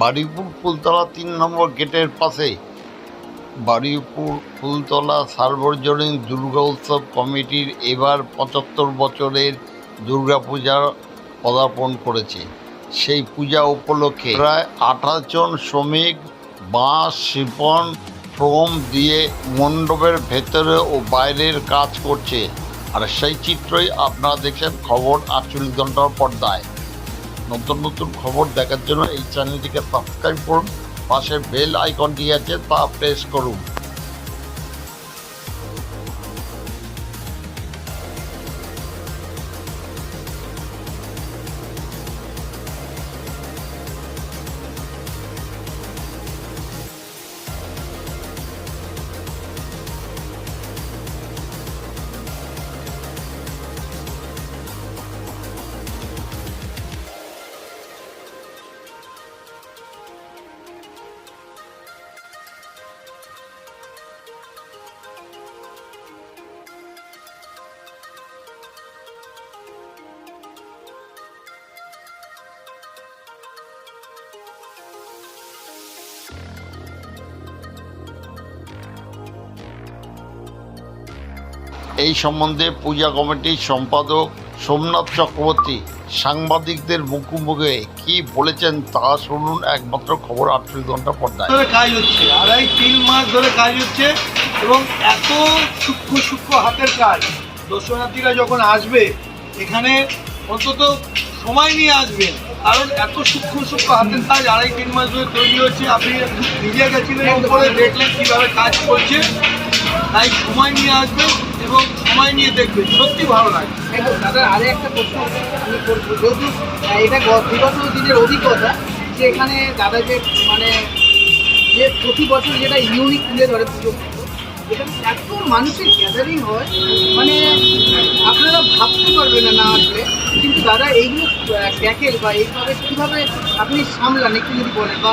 বারুইপুর ফুলতলা তিন নম্বর গেটের পাশে। বারুইপুর ফুলতলা সার্বজনীন দুর্গা উৎসব কমিটির এবার পঁচাত্তর বছরের দুর্গাপূজা পদার্পণ করেছে। সেই পূজা উপলক্ষে প্রায় আঠাশ জন শ্রমিক, বাঁশ শিপন ফ্রোম দিয়ে মণ্ডপের ভেতরে ও বাইরের কাজ করছে। আর সেই চিত্রই আপনারা দেখছেন খবর আটচল্লিশ ঘণ্টার পর্দায়। নতুন নতুন খবর দেখার জন্য এই চ্যানেলটিকে সাবস্ক্রাইব করুন, পাশে বেল আইকনটি আছে, তা প্রেস করুন। এই সম্বন্ধে পূজা কমিটির সম্পাদক সোমনাথ চক্রবর্তী সাংবাদিকদের মুখোমুখি কি বলেছেন তা শুনুন একমাত্র খবর আটচল্লিশ ঘণ্টা পর্দায়। কাজ হচ্ছে, আড়াই তিন মাস ধরে কাজ হচ্ছে এবং এত সূক্ষ্ম সূক্ষ্ম হাতের কাজ। দর্শনার্থীরা যখন আসবে, এখানে অন্তত সময় নিয়ে আসবেন। কারণ এত সূক্ষ্ম সূক্ষ্ম হাতের কাজ আড়াই তিন মাস ধরে তৈরি হচ্ছে। আপনি নিজে গেছিলেন, উপরে দেখলেন কীভাবে কাজ করছে তাই সময় নিয়ে আসবেন এবং সময় নিয়ে দেখবেন সত্যি ভালো লাগে। দাদা, আরে একটা প্রশ্ন আমি করব। যেহেতু এটা বিগত দিনের অভিজ্ঞতা, যে এখানে দাদা যে মানে যে প্রতি বছর যেটা ইউনিক তুলে ধরে পুজো এখানে এত মানুষের গ্যাদারিং হয় মানে আপনারা ভাবতে পারবেন না না আসলে। কিন্তু দাদা, এইগুলো ট্যাকেল বা এইভাবে কীভাবে আপনি সামলান, একটু যদি বলেন বা